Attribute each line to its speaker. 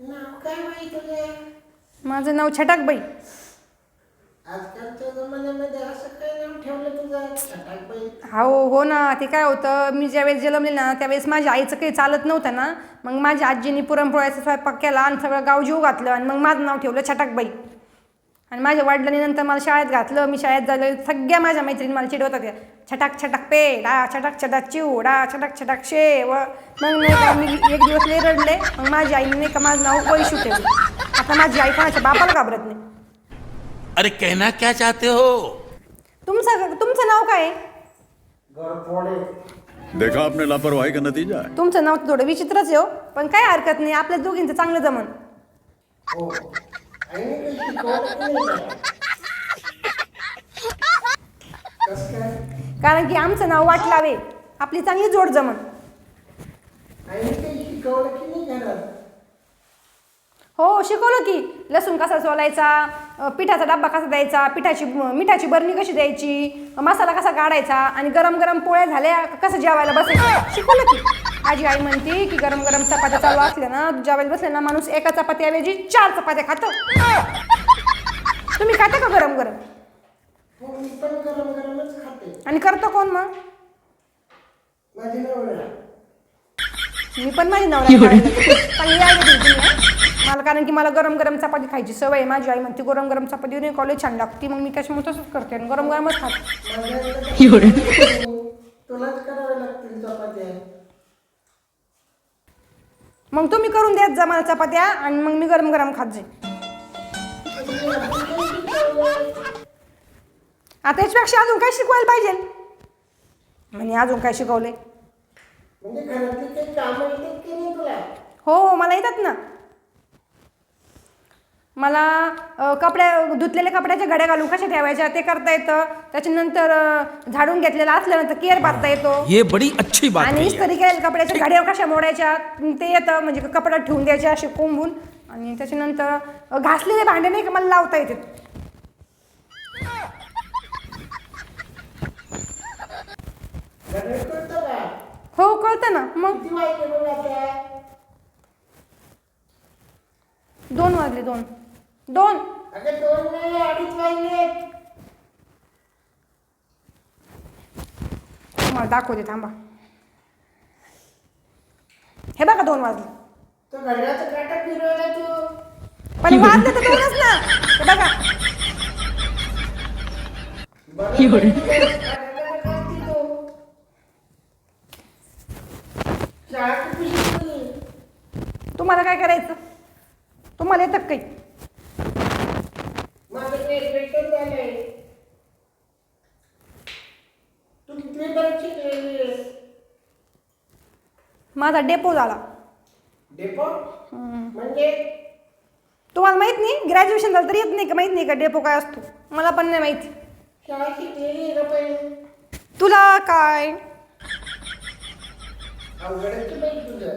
Speaker 1: नाव काय बाई तुझे?
Speaker 2: माझं नाव छटाकबाई
Speaker 1: आजकालच्या जमान्यामध्ये असं काय नाव ठेवलं तुझं? छटाक बाई.
Speaker 2: हो हो ना ते काय होतं मी ज्यावेळेस जन्मले ना त्यावेळेस माझ्या आईचं काही चालत नव्हतं ना. मग माझ्या आजीने पुरणपोळ्याचा स्वयंपाक केला आणि सगळं गाव जीव घातलं आणि मग माझं नाव ठेवलं छटाकबाई आणि माझ्या वडिलांनी नंतर मला शाळेत घातलं. मी शाळेत झालं सगळ्या माझ्या मैत्रिणी मला चिडवत होत्या छटाक छटाक पे डा छटाक छटाक चिव डा छटाक छटाक शे व. मग नाही का मी एक दिवस लय रडले. मग माझी आईने नाही का माझं नाव वैशू ठेवलं. आता माझी आई कोणाच्या बापाला घाबरत नाही.
Speaker 3: अरे कहना क्या चाहते हो?
Speaker 2: तुमचं तुमचं नाव काय? आहे
Speaker 4: देखा आपने लापरवाही का नतीजा है?
Speaker 2: तुमचं नाव थोडं विचित्रच आहे हो. पण काय हरकत नाही. आपल्या दोघींचं चांगलं जमन. कारण की आमचं नाव वाट लावे आपली चांगली जोड जमन. हो शिकवलं की. लसूण कसा सोलायचा? पिठाचा डब्बा कसा द्यायचा? पिठाची मिठाची बरणी कशी द्यायची? मसाला कसा काढायचा? आणि गरम गरम पोळ्या झाल्या कसं जेवायला बसायचं? शिकवलं की. माझी आई म्हणते की गरम गरम चपात्या चालू असल्या ना जेवायला बसले ना माणूस एका चपात्याऐवजी चार चपात्या खातं. तुम्ही खाता का गरम गरम?
Speaker 1: हो मी पण गरम गरमच खाते.
Speaker 2: आणि करतो कोण मग?
Speaker 1: माझी नवरा.
Speaker 2: मी पण माझी नवरा चांगली हं. मला कारण की मला गरम गरम चपाती खायची सवय आहे. माझी आई म्हणते गरम गरम चपाती कॉलेज छान लागते. मग मी त्याच्यामुळे तसंच करते आणि गरम गरमच खाते
Speaker 1: कसं तुलाच कराव्या लागतील चपात्या
Speaker 2: मग तुम्ही करून द्यात जा मला चपात्या आणि मग मी गरम गरम खात
Speaker 1: शिकवलं?
Speaker 2: आता याच्यापेक्षा अजून काय शिकवायला पाहिजे? म्हणजे अजून काय शिकवले
Speaker 1: म्हणजे घरातली काही कामं येतात की नाही तुला?
Speaker 2: हो मला येतात ना. मला कपड्या धुतलेल्या कपड्याच्या घड्या घालून कशा ठेवायच्या ते करता येतं. त्याच्यानंतर झाडून घेतलेलं असल्यानंतर केअर पाडता येतो.
Speaker 3: ये बड़ी अच्छी बात
Speaker 2: आणि
Speaker 3: है
Speaker 2: इस्त्री केलेल्या कपड्याच्या घड्यावर कशा मोडायच्या ते येतं. म्हणजे कपडा ठेवून द्यायचे असे कोंबून. आणि त्याच्यानंतर घासलेले भांडे नाही का मला लावता येते. हो कळतं ना. मग? दोन वाजले दोन. दोन.
Speaker 1: अगं दोन नाही अडीच वाजले
Speaker 2: मला दाखवते थांबा. हे बघा दोन वाजले.
Speaker 1: तो घड्याचा काटा फिरवला तू.
Speaker 2: पण वाजले तर दोनच ना. हे बघा.
Speaker 1: बरं काटा काढती तू. शाळा किती शिकली
Speaker 2: तुम्हाला काय करायचं? तुम्हाला येतं काही
Speaker 1: माझं ग्रॅज्युएशन झालंय तू कितवी पर्यंत शिकलेली आहेस
Speaker 2: माझा डेपो झाला.
Speaker 1: डेपो म्हणजे?
Speaker 2: तुम्हाला माहीत नाही? ग्रॅज्युएशन झालं तरी येत नाही का? माहीत नाही का डेपो काय असतो? मला पण नाही माहिती.
Speaker 1: शाळा शिकलेली आहे का पहिले
Speaker 2: तुला काय?
Speaker 1: अवघडच बाई तुझं?